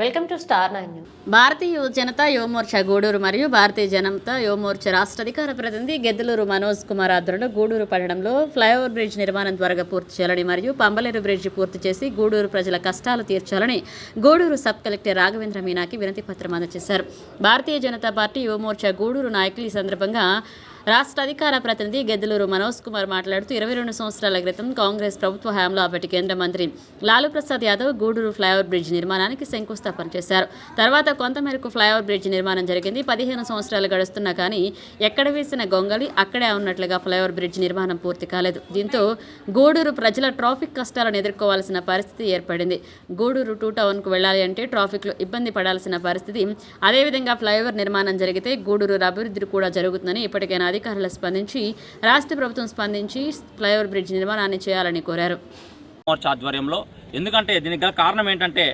Welcome to star nine Bharatiya Janata Yuva Morcha Gudur మరియు భారతీయ జనతా యువమోర్చా రాష్ట్ర అధికార ప్రతినిధి గెద్దలూరు మనోజ్ కుమార్ ఆధ్వర్యంలో గూడూరు పట్టణంలో ఫ్లైఓవర్ బ్రిడ్జ్ నిర్మాణం త్వరగా పూర్తి చేయాలని మరియు పంబలేరు బ్రిడ్జ్ పూర్తి చేసి గూడూరు ప్రజల కష్టాలు తీర్చాలని గూడూరు సబ్ కలెక్టర్ రాఘవేంద్ర మీనాకి వినతి పత్రం అందజేశారు. భారతీయ జనతా పార్టీ యువమోర్చా గూడూరు నాయకులు ఈ సందర్భంగా రాష్ట్ర అధికార ప్రతినిధి గెద్దలూరు మనోజ్ కుమార్ మాట్లాడుతూ ఇరవై రెండు సంవత్సరాల క్రితం కాంగ్రెస్ ప్రభుత్వ హయాంలో అప్పటి కేంద్ర మంత్రి లాలూ ప్రసాద్ యాదవ్ గూడూరు ఫ్లైఓవర్ బ్రిడ్జ్ నిర్మాణానికి శంకుస్థాపన చేశారు. తర్వాత కొంతమేరకు ఫ్లైఓవర్ బ్రిడ్జ్ నిర్మాణం జరిగింది. పదిహేను సంవత్సరాలు గడుస్తున్నా కానీ ఎక్కడ వేసిన గొంగలి అక్కడే ఉన్నట్లుగా ఫ్లైఓవర్ బ్రిడ్జ్ నిర్మాణం పూర్తి కాలేదు. దీంతో గూడూరు ప్రజల ట్రాఫిక్ కష్టాలను ఎదుర్కోవాల్సిన పరిస్థితి ఏర్పడింది. గూడూరు టూ టౌన్కు వెళ్ళాలి అంటే ట్రాఫిక్లో ఇబ్బంది పడాల్సిన పరిస్థితి. అదేవిధంగా ఫ్లైఓవర్ నిర్మాణం జరిగితే గూడూరు అభివృద్ధి కూడా జరుగుతుందని ఇప్పటికైనా అధికారులు స్పందించి రాష్ట్ర ప్రభుత్వం స్పందించి ఫ్లైఓవర్ బ్రిడ్జ్ నిర్మాణాన్ని చేయాలని కోరారు. మోర్చా ఆధ్వర్యంలో ఎందుకంటే దీనికి గల కారణం ఏంటంటే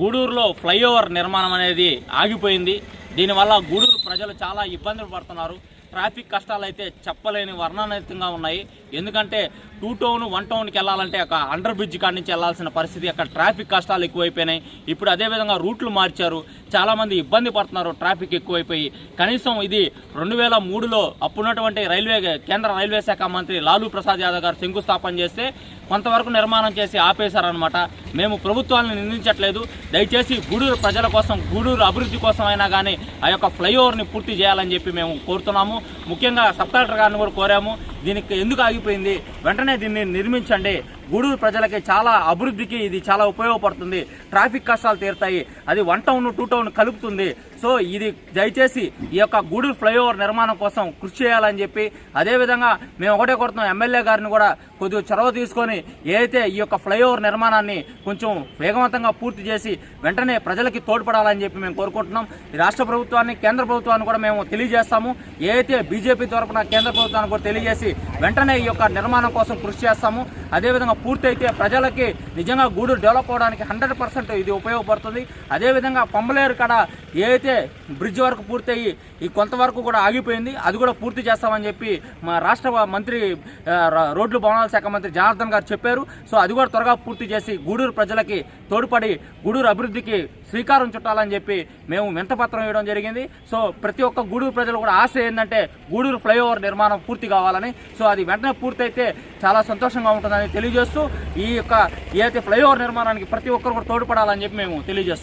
గూడూరులో ఫ్లైఓవర్ నిర్మాణం అనేది ఆగిపోయింది. దీనివల్ల గూడూరు ప్రజలు చాలా ఇబ్బందులు పడుతున్నారు. ట్రాఫిక్ కష్టాలు అయితే చెప్పలేని వర్ణానీతంగా ఉన్నాయి. ఎందుకంటే టూ టౌన్ వన్ టౌన్కి వెళ్ళాలంటే ఒక అండర్ బ్రిడ్జ్ కాడి నుంచి వెళ్ళాల్సిన పరిస్థితి అక్కడ ట్రాఫిక్ కష్టాలు ఎక్కువైపోయినాయి. ఇప్పుడు అదేవిధంగా రూట్లు మార్చారు. చాలామంది ఇబ్బంది పడుతున్నారు ట్రాఫిక్ ఎక్కువైపోయి. కనీసం ఇది రెండు వేల మూడులో అప్పుడున్నటువంటి రైల్వే కేంద్ర రైల్వే శాఖ మంత్రి లాలూ ప్రసాద్ యాదవ్ గారు శంకుస్థాపన చేస్తే కొంతవరకు నిర్మాణం చేసి ఆపేశారనమాట మేము ప్రభుత్వాలను నిందించట్లేదు. దయచేసి గూడూరు ప్రజల కోసం గూడూరు అభివృద్ధి కోసం అయినా కానీ ఆ యొక్క ఫ్లైఓవర్ని పూర్తి చేయాలని చెప్పి మేము కోరుతున్నాము. ముఖ్యంగా సబ్ కలెక్టర్ గారిని కూడా కోరాము. దీనికి ఎందుకు ఆగిపోయింది? వెంటనే దీన్ని నిర్మించండి. గూడూరు ప్రజలకి చాలా అభివృద్ధికి ఇది చాలా ఉపయోగపడుతుంది. ట్రాఫిక్ కష్టాలు తీరుతాయి. అది వన్ టౌన్ టూ టౌన్ కలుపుతుంది. సో ఇది దయచేసి ఈ యొక్క గూడూరు ఫ్లైఓవర్ నిర్మాణం కోసం కృషి చేయాలని చెప్పి అదేవిధంగా మేము ఒకటే కొడుతున్నాం ఎమ్మెల్యే గారిని కూడా కొద్దిగా చొరవ తీసుకొని ఏదైతే ఈ యొక్క ఫ్లైఓవర్ నిర్మాణాన్ని కొంచెం వేగవంతంగా పూర్తి చేసి వెంటనే ప్రజలకి తోడ్పడాలని చెప్పి మేము కోరుకుంటున్నాం. ఈ రాష్ట్ర ప్రభుత్వాన్ని కేంద్ర ప్రభుత్వాన్ని కూడా మేము తెలియజేస్తాము. ఏదైతే బీజేపీ తరఫున కేంద్ర ప్రభుత్వాన్ని కూడా తెలియజేసి వెంటనే ఈ యొక్క నిర్మాణం కోసం కృషి చేస్తాము. అదేవిధంగా పూర్తయితే ప్రజలకి నిజంగా గూడూరు డెవలప్ అవడానికి హండ్రెడ్ పర్సెంట్ ఇది ఉపయోగపడుతుంది. అదేవిధంగా పంబలేరు కాడ ఏదైతే బ్రిడ్జ్ వరకు పూర్తయి ఈ కొంతవరకు కూడా ఆగిపోయింది అది కూడా పూర్తి చేస్తామని చెప్పి మా రాష్ట్ర మంత్రి రోడ్లు భవనాల శాఖ మంత్రి జనార్దన్ గారు చెప్పారు. సో అది కూడా త్వరగా పూర్తి చేసి గూడూరు ప్రజలకి తోడ్పడి గూడూరు అభివృద్ధికి శ్రీకారం చుట్టాలని చెప్పి మేము వింతపత్రం ఇవ్వడం జరిగింది. సో ప్రతి ఒక్క గూడూరు ప్రజలు కూడా ఆశ ఏంటంటే గూడూరు ఫ్లైఓవర్ నిర్మాణం పూర్తి కావాలని. సో అది వెంటనే పూర్తయితే చాలా సంతోషంగా ఉంటుందని తెలియజేస్తూ ఈ యొక్క ఏదైతే ఫ్లైఓవర్ నిర్మాణానికి ప్రతి ఒక్కరు కూడా తోడ్పడాలని చెప్పి మేము తెలియజేస్తున్నాం.